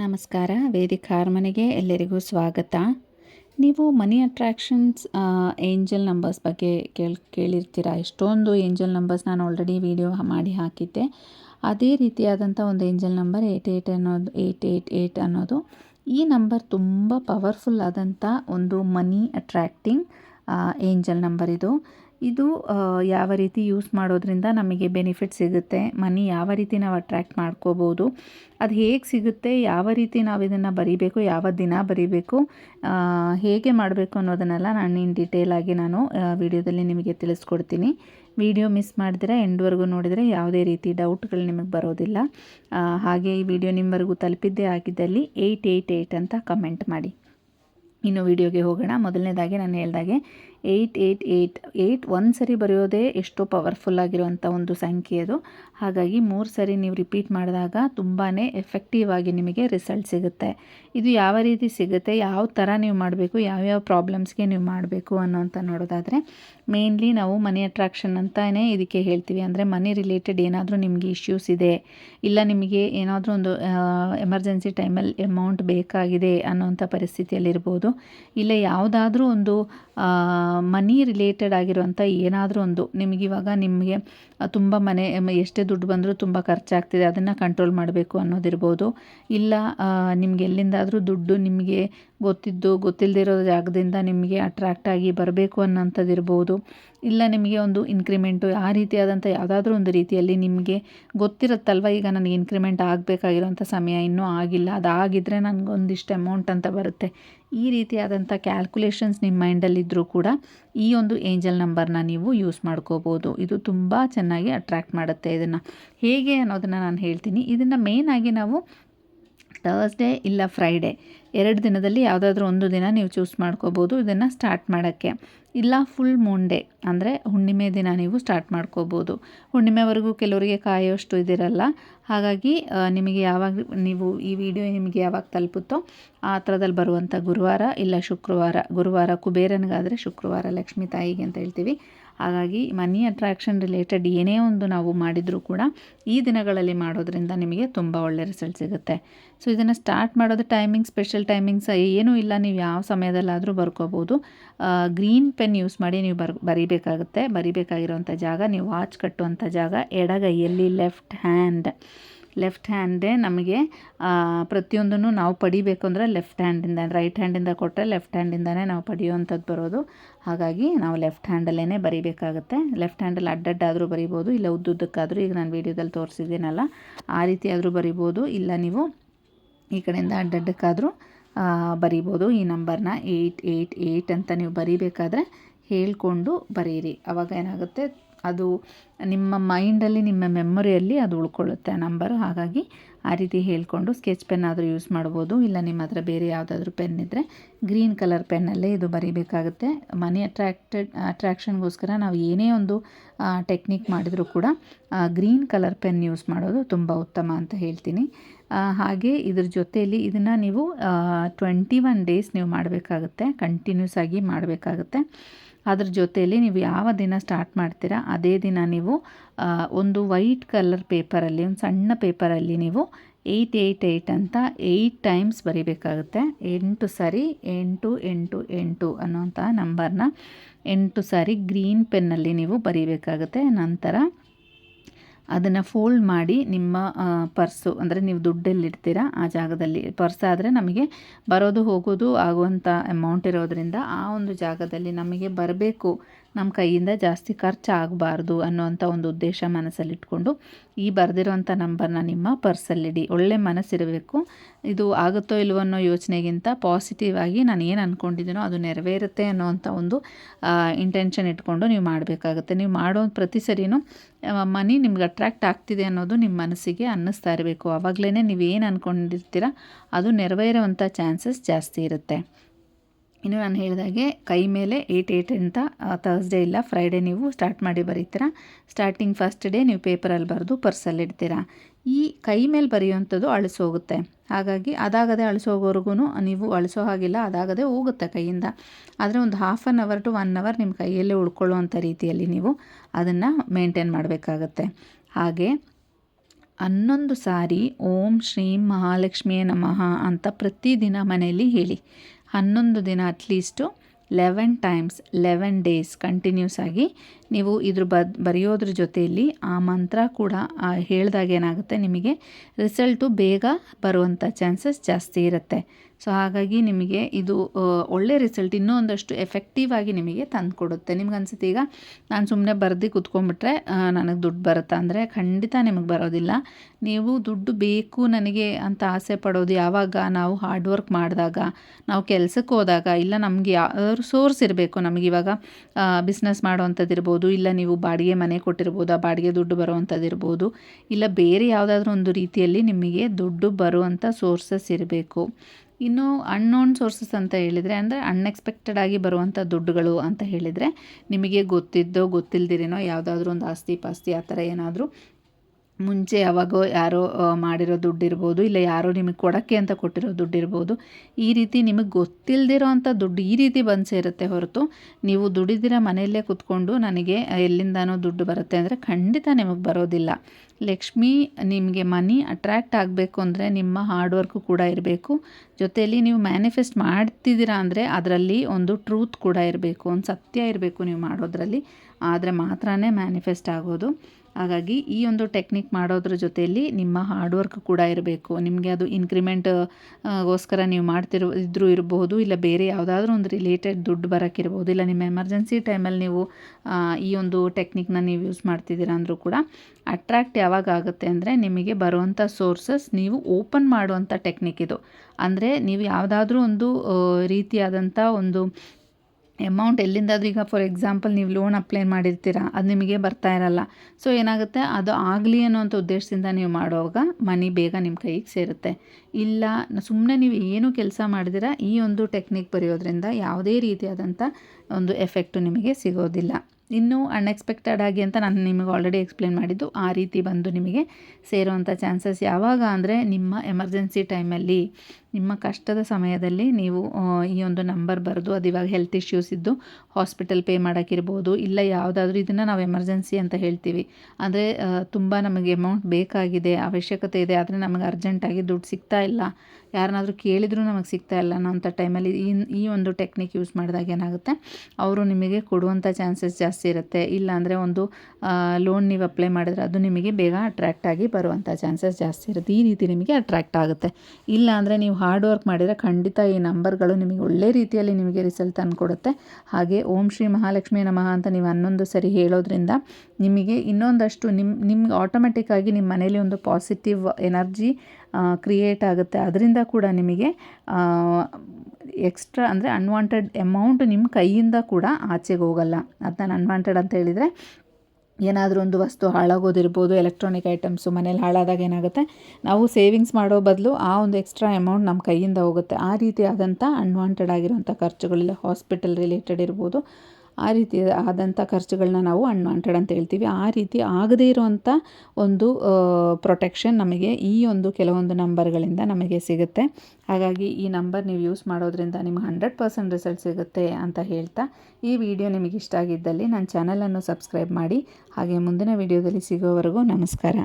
ನಮಸ್ಕಾರ. ವೇದಿಕ ಹಾರ್ಮನಿಗೆ ಎಲ್ಲರಿಗೂ ಸ್ವಾಗತ. ನೀವು ಮನಿ ಅಟ್ರಾಕ್ಷನ್ಸ್ ಏಂಜಲ್ ನಂಬರ್ಸ್ ಬಗ್ಗೆ ಕೇಳ್, ಕೇಳಿರ್ತೀರ? ಎಷ್ಟೊಂದು ಏಂಜಲ್ ನಂಬರ್ಸ್ ನಾನು ಆಲ್ರೆಡಿ ವಿಡಿಯೋ ಮಾಡಿ ಹಾಕಿದ್ದೆ. ಅದೇ ರೀತಿಯಾದಂಥ ಒಂದು ಏಂಜಲ್ ನಂಬರ್ ಏಯ್ಟ್ ಏಯ್ಟ್ ಅನ್ನೋದು ಏಯ್ಟ್ ಏಯ್ಟ್ ಏಯ್ಟ್ ಅನ್ನೋದು. ಈ ನಂಬರ್ ತುಂಬ ಪವರ್ಫುಲ್ ಆದಂಥ ಒಂದು ಮನಿ ಅಟ್ರ್ಯಾಕ್ಟಿಂಗ್ ಏಂಜಲ್ ನಂಬರ್ ಇದು. ಇದು ಯಾವ ರೀತಿ ಯೂಸ್ ಮಾಡೋದ್ರಿಂದ ನಮಗೆ ಬೆನಿಫಿಟ್ ಸಿಗುತ್ತೆ. ಮನಿ ಯಾವ ರೀತಿ ನಾವು ಅಟ್ರ್ಯಾಕ್ಟ್ ಮಾಡ್ಕೋಬೋದು, ಅದು ಹೇಗೆ ಸಿಗುತ್ತೆ, ಯಾವ ರೀತಿ ನಾವು ಇದನ್ನು ಬರೀಬೇಕು, ಯಾವ ದಿನ ಬರೀಬೇಕು ಹೇಗೆ ಮಾಡಬೇಕು ಅನ್ನೋದನ್ನೆಲ್ಲ ನಾನು ಇನ್ ಡೀಟೇಲಾಗಿ ನಾನು ವಿಡಿಯೋದಲ್ಲಿ ನಿಮಗೆ ತಿಳಿಸ್ಕೊಡ್ತೀನಿ. ವಿಡಿಯೋ ಮಿಸ್ ಮಾಡಿದರೆ ಎಂಡ್ವರೆಗೂ ನೋಡಿದರೆ ಯಾವುದೇ ರೀತಿ ಡೌಟ್ಗಳು ನಿಮಗೆ ಬರೋದಿಲ್ಲ. ಹಾಗೆ ಈ ವಿಡಿಯೋ ನಿಮ್ಮವರೆಗೂ ತಲುಪಿದ್ದೇ ಆಗಿದ್ದಲ್ಲಿ ಏಯ್ಟ್ ಏಯ್ಟ್ ಏಯ್ಟ್ ಅಂತ ಕಮೆಂಟ್ ಮಾಡಿ. ಇನ್ನು ವಿಡಿಯೋಗೆ ಹೋಗೋಣ. ಮೊದಲನೇದಾಗಿ ನಾನು ಹೇಳ್ದಾಗೆ ಏಯ್ಟ್ ಏಯ್ಟ್ ಏಯ್ಟ್ ಏಯ್ಟ್ ಒಂದು ಸರಿ ಬರೆಯೋದೇ ಎಷ್ಟೋ ಪವರ್ಫುಲ್ ಆಗಿರುವಂಥ ಒಂದು ಸಂಖ್ಯೆ ಅದು. ಹಾಗಾಗಿ ಮೂರು ಸರಿ ನೀವು ರಿಪೀಟ್ ಮಾಡಿದಾಗ ತುಂಬಾ ಎಫೆಕ್ಟಿವ್ ಆಗಿ ನಿಮಗೆ ರಿಸಲ್ಟ್ ಸಿಗುತ್ತೆ. ಇದು ಯಾವ ರೀತಿ ಸಿಗುತ್ತೆ, ಯಾವ ಥರ ನೀವು ಮಾಡಬೇಕು ಯಾವ್ಯಾವ ಪ್ರಾಬ್ಲಮ್ಸ್ಗೆ ನೀವು ಮಾಡಬೇಕು ಅನ್ನೋಂಥ ನೋಡೋದಾದರೆ ಮೇನ್ಲಿ ನಾವು ಮನಿ ಅಟ್ರಾಕ್ಷನ್ ಅಂತಲೇ ಇದಕ್ಕೆ ಹೇಳ್ತೀವಿ. ಅಂದರೆ ಮನಿ ರಿಲೇಟೆಡ್ ಏನಾದರೂ ನಿಮಗೆ ಇಶ್ಯೂಸ್ ಇದೆ, ಇಲ್ಲ ನಿಮಗೆ ಏನಾದರೂ ಒಂದು ಎಮರ್ಜೆನ್ಸಿ ಟೈಮಲ್ಲಿ ಅಮೌಂಟ್ ಬೇಕಾಗಿದೆ ಅನ್ನೋಂಥ ಪರಿಸ್ಥಿತಿಯಲ್ಲಿರ್ಬೋದು, ಇಲ್ಲ ಯಾವುದಾದ್ರೂ ಒಂದು ಮನಿ ರಿಲೇಟೆಡ್ ಆಗಿರುವಂಥ ಏನಾದರೂ ಒಂದು ನಿಮಗಿವಾಗ ನಿಮಗೆ ತುಂಬ ಮನೆ, ಎಷ್ಟೇ ದುಡ್ಡು ಬಂದರೂ ತುಂಬ ಖರ್ಚಾಗ್ತಿದೆ, ಅದನ್ನು ಕಂಟ್ರೋಲ್ ಮಾಡಬೇಕು ಅನ್ನೋದಿರ್ಬೋದು. ಇಲ್ಲ ನಿಮ್ಗೆ ಎಲ್ಲಿಂದಾದರೂ ದುಡ್ಡು ನಿಮಗೆ ಗೊತ್ತಿದ್ದು ಗೊತ್ತಿಲ್ಲದಿರೋ ಜಾಗದಿಂದ ನಿಮಗೆ ಅಟ್ರಾಕ್ಟ್ ಆಗಿ ಬರಬೇಕು ಅನ್ನೋಂಥದ್ದಿರ್ಬೋದು. ಇಲ್ಲ, ನಿಮಗೆ ಒಂದು ಇನ್ಕ್ರಿಮೆಂಟು ಆ ರೀತಿಯಾದಂಥ ಯಾವುದಾದ್ರೂ ಒಂದು ರೀತಿಯಲ್ಲಿ ನಿಮಗೆ ಗೊತ್ತಿರುತ್ತಲ್ವ, ಈಗ ನನಗೆ ಇನ್ಕ್ರಿಮೆಂಟ್ ಆಗಬೇಕಾಗಿರೋಂಥ ಸಮಯ ಇನ್ನೂ ಆಗಿಲ್ಲ ಅದಾಗಿದ್ದರೆ ನನಗೊಂದಿಷ್ಟು ಅಮೌಂಟ್ ಅಂತ ಬರುತ್ತೆ. ಈ ರೀತಿಯಾದಂಥ ಕ್ಯಾಲ್ಕುಲೇಷನ್ಸ್ ನಿಮ್ಮ ಮೈಂಡಲ್ಲಿದ್ದರೂ ಕೂಡ ಈ ಒಂದು ಏಂಜಲ್ ನಂಬರ್ನ ನೀವು ಯೂಸ್ ಮಾಡ್ಕೋಬೋದು. ಇದು ತುಂಬ ಚೆನ್ನಾಗಿ ಅಟ್ರ್ಯಾಕ್ಟ್ ಮಾಡುತ್ತೆ ಇದನ್ನು. ಹೇಗೆ ಅನ್ನೋದನ್ನು ನಾನು ಹೇಳ್ತೀನಿ. ಇದನ್ನು ಮೇಯ್ನಾಗಿ ನಾವು ಥರ್ಸ್ಡೇ ಇಲ್ಲ ಫ್ರೈಡೇ ಎರಡು ದಿನದಲ್ಲಿ ಯಾವುದಾದ್ರೂ ಒಂದು ದಿನ ನೀವು ಚೂಸ್ ಮಾಡ್ಕೋಬೋದು ಇದನ್ನು ಸ್ಟಾರ್ಟ್ ಮಾಡೋಕ್ಕೆ. ಇಲ್ಲ ಫುಲ್ ಮೂನ್ ಅಂದರೆ ಹುಣ್ಣಿಮೆ ದಿನ ನೀವು ಸ್ಟಾರ್ಟ್ ಮಾಡ್ಕೋಬೋದು. ಹುಣ್ಣಿಮೆವರೆಗೂ ಕೆಲವರಿಗೆ ಕಾಯೋಷ್ಟು ಇದಿರಲ್ಲ. ಹಾಗಾಗಿ ನಿಮಗೆ ಯಾವಾಗ ನೀವು ಈ ವಿಡಿಯೋ ನಿಮಗೆ ಯಾವಾಗ ತಲುಪುತ್ತೋ ಆ ಥರದಲ್ಲಿ ಬರುವಂಥ ಗುರುವಾರ ಇಲ್ಲ ಶುಕ್ರವಾರ. ಗುರುವಾರ ಕುಬೇರನಿಗಾದರೆ ಶುಕ್ರವಾರ ಲಕ್ಷ್ಮೀ ತಾಯಿಗೆ ಅಂತ ಹೇಳ್ತೀವಿ. ಹಾಗಾಗಿ ಮನಿ ಅಟ್ರಾಕ್ಷನ್ ರಿಲೇಟೆಡ್ ಏನೇ ಒಂದು ನಾವು ಮಾಡಿದರೂ ಕೂಡ ಈ ದಿನಗಳಲ್ಲಿ ಮಾಡೋದ್ರಿಂದ ನಿಮಗೆ ತುಂಬ ಒಳ್ಳೆ ರಿಸಲ್ಟ್ ಸಿಗುತ್ತೆ. ಸೊ ಇದನ್ನು ಸ್ಟಾರ್ಟ್ ಮಾಡೋದು ಟೈಮಿಂಗ್ ಸ್ಪೆಷಲ್ ಟೈಮಿಂಗ್ಸ್ ಏನೂ ಇಲ್ಲ. ನೀವು ಯಾವ ಸಮಯದಲ್ಲಾದರೂ ಬರ್ಕೋಬೋದು. ಗ್ರೀನ್ ಪೆನ್ ಯೂಸ್ ಮಾಡಿ ನೀವು ಬರ್, ಬರಿಬೇಕಾಗುತ್ತೆ. ಬರಿಬೇಕಾಗಿರೋವಂಥ ಜಾಗ, ನೀವು ವಾಚ್ ಕಟ್ಟುವಂಥ ಜಾಗ, ಎಡಗೈಯಲ್ಲಿ ಲೆಫ್ಟ್ ಹ್ಯಾಂಡ್ ಲೆಫ್ಟ್ ಹ್ಯಾಂಡೇ ನಮಗೆ ಪ್ರತಿಯೊಂದನ್ನು ನಾವು ಪಡಿಬೇಕು ಅಂದರೆ ಲೆಫ್ಟ್ ಹ್ಯಾಂಡಿಂದ ರೈಟ್ ಹ್ಯಾಂಡಿಂದ ಕೊಟ್ಟರೆ ಲೆಫ್ಟ್ ಹ್ಯಾಂಡಿಂದನೇ ನಾವು ಪಡೆಯುವಂಥದ್ದು ಬರೋದು. ಹಾಗಾಗಿ ನಾವು ಲೆಫ್ಟ್ ಹ್ಯಾಂಡಲ್ಲೇ ಬರಿಬೇಕಾಗುತ್ತೆ. ಲೆಫ್ಟ್ ಹ್ಯಾಂಡಲ್ಲಿ ಅಡ್ಡಡ್ಡಾದರೂ ಬರಿಬೋದು, ಇಲ್ಲ ಉದ್ದುದ್ದಕ್ಕಾದರೂ, ಈಗ ನಾನು ವೀಡಿಯೋದಲ್ಲಿ ತೋರಿಸಿದ್ದೀನಲ್ಲ, ಆ ರೀತಿ ಆದರೂ ಬರಿಬೋದು, ಇಲ್ಲ ನೀವು ಈ ಕಡೆಯಿಂದ ಅಡ್ಡಡ್ಡಕ್ಕಾದರೂ ಬರಿಬೋದು. ಈ ನಂಬರ್ನ ಏಯ್ಟ್ ಏಯ್ಟ್ ಏಯ್ಟ್ ಅಂತ ನೀವು ಬರಿಬೇಕಾದ್ರೆ ಹೇಳಿಕೊಂಡು ಬರೀರಿ. ಅವಾಗ ಏನಾಗುತ್ತೆ? ಅದು ನಿಮ್ಮ ಮೈಂಡಲ್ಲಿ, ನಿಮ್ಮ ಮೆಮೊರಿಯಲ್ಲಿ ಅದು ಉಳ್ಕೊಳ್ಳುತ್ತೆ ಆ ನಂಬರು. ಹಾಗಾಗಿ ಆ ರೀತಿ ಹೇಳಿಕೊಂಡು ಸ್ಕೆಚ್ ಪೆನ್ ಆದರೂ ಯೂಸ್ ಮಾಡ್ಬೋದು. ಇಲ್ಲ ನಿಮ್ಮ ಹತ್ರ ಬೇರೆ ಯಾವುದಾದ್ರೂ ಪೆನ್ ಇದ್ದರೆ ಗ್ರೀನ್ ಕಲರ್ ಪೆನ್ನಲ್ಲೇ ಇದು ಬರೀಬೇಕಾಗುತ್ತೆ. ಮನಿ ಅಟ್ರಾಕ್ಟೆಡ್ ಅಟ್ರ್ಯಾಕ್ಷನ್ಗೋಸ್ಕರ ನಾವು ಏನೇ ಒಂದು ಟೆಕ್ನಿಕ್ ಮಾಡಿದರೂ ಕೂಡ ಗ್ರೀನ್ ಕಲರ್ ಪೆನ್ ಯೂಸ್ ಮಾಡೋದು ತುಂಬ ಉತ್ತಮ ಅಂತ ಹೇಳ್ತೀನಿ. ಹಾಗೆ ಇದ್ರ ಜೊತೆಯಲ್ಲಿ ಇದನ್ನು ನೀವು ಟ್ವೆಂಟಿ ಒನ್ ಡೇಸ್ ನೀವು ಮಾಡಬೇಕಾಗುತ್ತೆ. ಕಂಟಿನ್ಯೂಸ್ ಆಗಿ ಮಾಡಬೇಕಾಗುತ್ತೆ. ಅದ್ರ ಜೊತೆಯಲ್ಲಿ ನೀವು ಯಾವ ದಿನ ಸ್ಟಾರ್ಟ್ ಮಾಡ್ತೀರಾ, ಅದೇ ದಿನ ನೀವು ಒಂದು ವೈಟ್ ಕಲರ್ ಪೇಪರಲ್ಲಿ ಒಂದು ಸಣ್ಣ ಪೇಪರಲ್ಲಿ ನೀವು ಏಯ್ಟ್ ಏಯ್ಟ್ ಏಯ್ಟ್ ಅಂತ ಏಯ್ಟ್ ಟೈಮ್ಸ್ ಬರಿಬೇಕಾಗುತ್ತೆ. ಎಂಟು ಸಾರಿ, ಎಂಟು ಎಂಟು ಎಂಟು ಅನ್ನೋಂಥ ನಂಬರ್ನ ಎಂಟು ಸಾರಿ ಗ್ರೀನ್ ಪೆನ್ನಲ್ಲಿ ನೀವು ಬರೀಬೇಕಾಗುತ್ತೆ. ನಂತರ ಅದನ್ನು ಫೋಲ್ಡ್ ಮಾಡಿ ನಿಮ್ಮ ಪರ್ಸು ಅಂದರೆ ನೀವು ದುಡ್ಡಲ್ಲಿಡ್ತೀರಾ ಆ ಜಾಗದಲ್ಲಿ. ಪರ್ಸ್ ಆದರೆ ನಮಗೆ ಬರೋದು ಹೋಗೋದು ಆಗುವಂಥ ಅಮೌಂಟ್ ಇರೋದರಿಂದ ಆ ಒಂದು ಜಾಗದಲ್ಲಿ ನಮಗೆ ಬರಬೇಕು ನಮ್ಮ ಕೈಯಿಂದ ಜಾಸ್ತಿ ಖರ್ಚು ಆಗಬಾರ್ದು ಅನ್ನೋವಂಥ ಒಂದು ಉದ್ದೇಶ ಮನಸ್ಸಲ್ಲಿಟ್ಕೊಂಡು ಈ ಬರೆದಿರೋವಂಥ ನಂಬರ್ನ ನಿಮ್ಮ ಪರ್ಸಲ್ಲಿಡಿ ಒಳ್ಳೆ ಮನಸ್ಸಿರಬೇಕು. ಇದು ಆಗುತ್ತೋ ಇಲ್ವೋ ಅನ್ನೋ ಯೋಚನೆಗಿಂತ ಪಾಸಿಟಿವ್ ಆಗಿ ನಾನು ಏನು ಅಂದ್ಕೊಂಡಿದ್ದೀನೋ ಅದು ನೆರವೇರುತ್ತೆ ಅನ್ನೋವಂಥ ಒಂದು ಇಂಟೆನ್ಷನ್ ಇಟ್ಕೊಂಡು ನೀವು ಮಾಡಬೇಕಾಗುತ್ತೆ. ನೀವು ಮಾಡೋ ಪ್ರತಿ ಸರಿನೂ ಮನಿ ನಿಮ್ಗೆ ಅಟ್ರ್ಯಾಕ್ಟ್ ಆಗ್ತಿದೆ ಅನ್ನೋದು ನಿಮ್ಮ ಮನಸ್ಸಿಗೆ ಅನ್ನಿಸ್ತಾ ಇರಬೇಕು. ಆವಾಗಲೇ ಏನು ಅಂದ್ಕೊಂಡಿರ್ತೀರ ಅದು ನೆರವೇರುವಂಥ ಚಾನ್ಸಸ್ ಜಾಸ್ತಿ ಇರುತ್ತೆ. ಇನ್ನು ನಾನು ಹೇಳಿದಾಗೆ ಕೈ ಮೇಲೆ ಏಯ್ಟ್ ಏಯ್ಟ್ ಅಂತ ಥರ್ಸ್ಡೇ ಇಲ್ಲ ಫ್ರೈಡೇ ನೀವು ಸ್ಟಾರ್ಟ್ ಮಾಡಿ ಬರೀತೀರಾ? ಸ್ಟಾರ್ಟಿಂಗ್ ಫಸ್ಟ್ ಡೇ ನೀವು ಪೇಪರಲ್ಲಿ ಬರೆದು ಪರ್ಸಲ್ಲಿ ಇಡ್ತೀರಾ? ಈ ಕೈ ಮೇಲೆ ಬರೆಯುವಂಥದ್ದು ಅಳಿಸೋಗುತ್ತೆ ಹಾಗಾಗಿ ಅದಾಗದೆ ಅಳಿಸೋಗೋರ್ಗು ನೀವು ಅಳಿಸೋ ಹಾಗಿಲ್ಲ, ಅದಾಗದೆ ಹೋಗುತ್ತೆ ಕೈಯಿಂದ. ಆದರೆ ಒಂದು half an hour to one hour ನಿಮ್ಮ ಕೈಯಲ್ಲೇ ಉಳ್ಕೊಳ್ಳುವಂಥ ರೀತಿಯಲ್ಲಿ ನೀವು ಅದನ್ನು ಮೇಂಟೈನ್ ಮಾಡಬೇಕಾಗತ್ತೆ. ಹಾಗೆ ಹನ್ನೊಂದು ಸಾರಿ ಓಂ ಶ್ರೀಂ ಮಹಾಲಕ್ಷ್ಮಿಯೇ ನಮಃ ಅಂತ ಪ್ರತಿದಿನ ಮನೆಯಲ್ಲಿ ಹೇಳಿ. ಹನ್ನೊಂದು ದಿನ at least eleven times eleven days continuous ಆಗಿ ನೀವು ಇದ್ರ ಬದ್ ಬರೆಯೋದ್ರ ಜೊತೆಯಲ್ಲಿ ಆ ಮಂತ್ರ ಕೂಡ ಹೇಳಿದಾಗ ಏನಾಗುತ್ತೆ ನಿಮಗೆ? ರಿಸಲ್ಟು ಬೇಗ ಬರುವಂಥ ಚಾನ್ಸಸ್ ಜಾಸ್ತಿ ಇರುತ್ತೆ. ಸೊ ಹಾಗಾಗಿ ನಿಮಗೆ ಇದು ಒಳ್ಳೆ ರಿಸಲ್ಟ್ ಇನ್ನೂ ಒಂದಷ್ಟು ಎಫೆಕ್ಟಿವ್ ಆಗಿ ನಿಮಗೆ ತಂದು ಕೊಡುತ್ತೆ ನಿಮ್ಗೆ ಅನ್ಸುತ್ತೆ ಈಗ, ನಾನು ಸುಮ್ಮನೆ ಬರ್ದು ಕುತ್ಕೊಂಡ್ಬಿಟ್ರೆ ನನಗೆ ದುಡ್ಡು ಬರುತ್ತಾ? ಅಂದರೆ ಖಂಡಿತ ನಿಮಗೆ ಬರೋದಿಲ್ಲ. ನೀವು ದುಡ್ಡು ಬೇಕು ನನಗೆ ಅಂತ ಆಸೆ ಪಡೋದು ಯಾವಾಗ? ನಾವು ಹಾರ್ಡ್ ವರ್ಕ್ ಮಾಡಿದಾಗ, ನಾವು ಕೆಲಸಕ್ಕೆ ಹೋದಾಗ ಇಲ್ಲ ನಮಗೆ ಯಾವ ಸೋರ್ಸ್ ಇರಬೇಕು ನಮಗಿವಾಗ ಬಿಸ್ನೆಸ್ ಮಾಡೋವಂಥದ್ದು ಇರ್ಬೋದು ಇಲ್ಲ ನೀವು ಬಾಡಿಗೆ ಮನೆ ಕೊಟ್ಟಿರ್ಬೋದು, ಆ ಬಾಡಿಗೆ ದುಡ್ಡು ಬರುವಂಥದ್ದು ಇರ್ಬೋದು, ಇಲ್ಲ ಬೇರೆ ಯಾವುದಾದ್ರೂ ಒಂದು ರೀತಿಯಲ್ಲಿ ನಿಮಗೆ ದುಡ್ಡು ಬರುವಂಥ ಸೋರ್ಸಸ್ ಇರಬೇಕು. ಇನ್ನು ಅನ್ನೋನ್ ಸೋರ್ಸಸ್ ಅಂತ ಹೇಳಿದರೆ, ಅಂದರೆ ಅನ್ಎಕ್ಸ್ಪೆಕ್ಟೆಡ್ ಆಗಿ ಬರುವಂಥ ದುಡ್ಡುಗಳು ಅಂತ ಹೇಳಿದರೆ, ನಿಮಗೆ ಗೊತ್ತಿದ್ದೋ ಗೊತ್ತಿಲ್ಲದಿರೇನೋ ಯಾವುದಾದ್ರೂ ಒಂದು ಆಸ್ತಿ ಪಾಸ್ತಿ ಆ ಥರ ಏನಾದರೂ ಮುಂಚೆ ಯಾವಾಗೋ ಯಾರೋ ಮಾಡಿರೋ ದುಡ್ಡಿರ್ಬೋದು, ಇಲ್ಲ ಯಾರೋ ನಿಮಗೆ ಕೊಡೋಕ್ಕೆ ಅಂತ ಕೊಟ್ಟಿರೋ ದುಡ್ಡಿರ್ಬೋದು, ಈ ರೀತಿ ನಿಮಗೆ ಗೊತ್ತಿಲ್ಲದಿರೋ ಅಂಥ ದುಡ್ಡು ಈ ರೀತಿ ಬಂದು ಸೇರುತ್ತೆ ಹೊರತು ನೀವು ದುಡಿದಿರ ಮನೆಯಲ್ಲೇ ಕುತ್ಕೊಂಡು ನನಗೆ ಎಲ್ಲಿಂದನೋ ದುಡ್ಡು ಬರುತ್ತೆ ಅಂದರೆ ಖಂಡಿತ ನಿಮಗೆ ಬರೋದಿಲ್ಲ. ಲಕ್ಷ್ಮಿ, ನಿಮಗೆ ಮನಿ ಅಟ್ರ್ಯಾಕ್ಟ್ ಆಗಬೇಕು ಅಂದರೆ ನಿಮ್ಮ ಹಾರ್ಡ್ ವರ್ಕು ಕೂಡ ಇರಬೇಕು. ಜೊತೆಯಲ್ಲಿ ನೀವು ಮ್ಯಾನಿಫೆಸ್ಟ್ ಮಾಡ್ತಿದ್ದೀರಾ ಅಂದರೆ ಅದರಲ್ಲಿ ಒಂದು ಟ್ರೂತ್ ಕೂಡ ಇರಬೇಕು, ಒಂದು ಸತ್ಯ ಇರಬೇಕು ನೀವು ಮಾಡೋದರಲ್ಲಿ. ಆದರೆ ಮಾತ್ರನೇ ಮ್ಯಾನಿಫೆಸ್ಟ್ ಆಗೋದು. ಹಾಗಾಗಿ ಈ ಒಂದು ಟೆಕ್ನಿಕ್ ಮಾಡೋದ್ರ ಜೊತೆಯಲ್ಲಿ ನಿಮ್ಮ ಹಾರ್ಡ್ ವರ್ಕ್ ಕೂಡ ಇರಬೇಕು. ನಿಮಗೆ ಅದು ಇನ್ಕ್ರಿಮೆಂಟ್ ಗೋಸ್ಕರ ನೀವು ಮಾಡ್ತಿರೋ ಇದ್ರೂ ಇರಬಹುದು, ಇಲ್ಲ ಬೇರೆ ಯಾವುದಾದ್ರೂ ಒಂದು ರಿಲೇಟೆಡ್ ದುಡ್ಡು ಬರೋಕ್ಕಿರ್ಬೋದು, ಇಲ್ಲ ನಿಮ್ಮ ಎಮರ್ಜೆನ್ಸಿ ಟೈಮಲ್ಲಿ ನೀವು ಈ ಒಂದು ಟೆಕ್ನಿಕ್ನ ನೀವು ಯೂಸ್ ಮಾಡ್ತಿದ್ದೀರಾ ಅಂದರೂ ಕೂಡ ಅಟ್ರ್ಯಾಕ್ಟ್ ಯಾವಾಗ ಆಗುತ್ತೆ ಅಂದರೆ ನಿಮಗೆ ಬರುವಂಥ ಸೋರ್ಸಸ್ ನೀವು ಓಪನ್ ಮಾಡುವಂಥ ಟೆಕ್ನಿಕ್ ಇದು. ಅಂದರೆ ನೀವು ಯಾವುದಾದ್ರೂ ಒಂದು ರೀತಿಯಾದಂಥ ಒಂದು ಅಮೌಂಟ್ ಎಲ್ಲಿಂದಾದರೂ ಈಗ ಫಾರ್ ಎಕ್ಸಾಂಪಲ್ ನೀವು ಲೋನ್ ಅಪ್ಲೈ ಮಾಡಿರ್ತೀರ, ಅದು ನಿಮಗೆ ಬರ್ತಾ ಇರಲ್ಲ. ಸೊ ಏನಾಗುತ್ತೆ? ಅದು ಆಗಲಿ ಅನ್ನೋಂಥ ಉದ್ದೇಶದಿಂದ ನೀವು ಮಾಡುವಾಗ ಮನಿ ಬೇಗ ನಿಮ್ಮ ಕೈಗೆ ಸೇರುತ್ತೆ. ಇಲ್ಲ ಸುಮ್ಮನೆ ನೀವು ಏನು ಕೆಲಸ ಮಾಡಿದಿರ, ಈ ಒಂದು ಟೆಕ್ನಿಕ್ ಬರೆಯೋದ್ರಿಂದ ಯಾವುದೇ ರೀತಿಯಾದಂಥ ಒಂದು ಎಫೆಕ್ಟು ನಿಮಗೆ ಸಿಗೋದಿಲ್ಲ. ಇನ್ನೂ ಅನ್ಎಕ್ಸ್ಪೆಕ್ಟೆಡ್ ಆಗಿ ಅಂತ ನಾನು ನಿಮಗೆ ಆಲ್ರೆಡಿ ಎಕ್ಸ್ಪ್ಲೇನ್ ಮಾಡಿದ್ದು, ಆ ರೀತಿ ಬಂದು ನಿಮಗೆ ಸೇರುವಂಥ ಚಾನ್ಸಸ್ ಯಾವಾಗ ಅಂದರೆ ನಿಮ್ಮ ಎಮರ್ಜೆನ್ಸಿ ಟೈಮಲ್ಲಿ ನಿಮ್ಮ ಕಷ್ಟದ ಸಮಯದಲ್ಲಿ ನೀವು ಈ ಒಂದು ನಂಬರ್ ಬರೆದು, ಅದು ಇವಾಗ ಹೆಲ್ತ್ ಇಶ್ಯೂಸ್ ಇದ್ದು ಹಾಸ್ಪಿಟಲ್ ಪೇ ಮಾಡೋಕ್ಕಿರ್ಬೋದು ಇಲ್ಲ ಯಾವುದಾದ್ರೂ ಇದನ್ನು ನಾವು ಎಮರ್ಜೆನ್ಸಿ ಅಂತ ಹೇಳ್ತೀವಿ. ಅಂದರೆ ತುಂಬ ನಮಗೆ ಅಮೌಂಟ್ ಬೇಕಾಗಿದೆ, ಅವಶ್ಯಕತೆ ಇದೆ, ಆದರೆ ನಮಗೆ ಅರ್ಜೆಂಟಾಗಿ ದುಡ್ಡು ಸಿಗ್ತಾ ಇಲ್ಲ. ಯಾರನ್ನಾದರೂ ಕೇಳಿದರೂ ನಮಗೆ ಸಿಗ್ತಾ ಇಲ್ಲ ಅನ್ನೋಂಥ ಟೈಮಲ್ಲಿ ಈ ಈ ಒಂದು ಟೆಕ್ನಿಕ್ ಯೂಸ್ ಮಾಡಿದಾಗ ಏನಾಗುತ್ತೆ? ಅವರು ನಿಮಗೆ ಕೊಡುವಂಥ ಚಾನ್ಸಸ್ ಜಾಸ್ತಿ ಇರುತ್ತೆ. ಇಲ್ಲ ಅಂದರೆ ಒಂದು ಲೋನ್ ನೀವು ಅಪ್ಲೈ ಮಾಡಿದ್ರೆ ಅದು ನಿಮಗೆ ಬೇಗ ಅಟ್ರ್ಯಾಕ್ಟ್ ಆಗಿ ಬರುವಂಥ ಚಾನ್ಸಸ್ ಜಾಸ್ತಿ ಇರುತ್ತೆ. ಈ ರೀತಿ ನಿಮಗೆ ಅಟ್ರ್ಯಾಕ್ಟ್ ಆಗುತ್ತೆ. ಇಲ್ಲ ಅಂದರೆ ನೀವು ಹಾರ್ಡ್ ವರ್ಕ್ ಮಾಡಿದರೆ ಖಂಡಿತ ಈ ನಂಬರ್ಗಳು ನಿಮಗೆ ಒಳ್ಳೆ ರೀತಿಯಲ್ಲಿ ನಿಮಗೆ ರಿಸಲ್ಟ್ ತಂದು ಕೊಡುತ್ತೆ. ಹಾಗೆ ಓಂ ಶ್ರೀ ಮಹಾಲಕ್ಷ್ಮಿ ನಮಃ ಅಂತ ನೀವು ಹನ್ನೊಂದು ಸರಿ ಹೇಳೋದ್ರಿಂದ ನಿಮಗೆ ಇನ್ನೊಂದಷ್ಟು ನಿಮ್ಮ ನಿಮ್ಗೆ ಆಟೋಮೆಟಿಕ್ಕಾಗಿ ನಿಮ್ಮ ಮನೇಲಿ ಒಂದು ಪಾಸಿಟಿವ್ ಎನರ್ಜಿ ಕ್ರಿಯೇಟ್ ಆಗುತ್ತೆ. ಅದರಿಂದ ಕೂಡ ನಿಮಗೆ ಎಕ್ಸ್ಟ್ರಾ ಅಂದರೆ ಅನ್ವಾಂಟೆಡ್ ಅಮೌಂಟ್ ನಿಮ್ಮ ಕೈಯಿಂದ ಕೂಡ ಆಚೆಗೆ ಹೋಗಲ್ಲ. ನಾನು ಅನ್ವಾಂಟೆಡ್ ಅಂತ ಹೇಳಿದರೆ ಏನಾದರೂ ಒಂದು ವಸ್ತು ಹಾಳಾಗೋದಿರ್ಬೋದು ಎಲೆಕ್ಟ್ರಾನಿಕ್ ಐಟಮ್ಸು ಮನೇಲಿ ಹಾಳಾದಾಗ ಏನಾಗುತ್ತೆ? ನಾವು ಸೇವಿಂಗ್ಸ್ ಮಾಡೋ ಬದಲು ಆ ಒಂದು ಎಕ್ಸ್ಟ್ರಾ ಅಮೌಂಟ್ ನಮ್ಮ ಕೈಯಿಂದ ಹೋಗುತ್ತೆ. ಆ ರೀತಿಯಾದಂಥ ಅನ್ವಾಂಟೆಡ್ ಆಗಿರುವಂಥ ಖರ್ಚುಗಳೆಲ್ಲ ಹಾಸ್ಪಿಟಲ್ ರಿಲೇಟೆಡ್ ಇರ್ಬೋದು. ಆ ರೀತಿ ಆದಂಥ ಖರ್ಚುಗಳನ್ನ ನಾವು ಅನ್ವಾಂಟೆಡ್ ಅಂತ ಹೇಳ್ತೀವಿ. ಆ ರೀತಿ ಆಗದೇ ಇರುವಂಥ ಒಂದು ಪ್ರೊಟೆಕ್ಷನ್ ನಮಗೆ ಈ ಒಂದು ಕೆಲವೊಂದು ನಂಬರ್ಗಳಿಂದ ನಮಗೆ ಸಿಗುತ್ತೆ. ಹಾಗಾಗಿ ಈ ನಂಬರ್ ನೀವು ಯೂಸ್ ಮಾಡೋದ್ರಿಂದ ನಿಮ್ಗೆ ಹಂಡ್ರೆಡ್ ಪರ್ಸೆಂಟ್ ರಿಸಲ್ಟ್ ಸಿಗುತ್ತೆ ಅಂತ ಹೇಳ್ತಾ, ಈ ವಿಡಿಯೋ ನಿಮಗೆ ಇಷ್ಟ ಆಗಿದ್ದಲ್ಲಿ ನನ್ನ ಚಾನಲನ್ನು ಸಬ್ಸ್ಕ್ರೈಬ್ ಮಾಡಿ. ಹಾಗೆ ಮುಂದಿನ ವಿಡಿಯೋದಲ್ಲಿ ಸಿಗೋವರೆಗೂ ನಮಸ್ಕಾರ.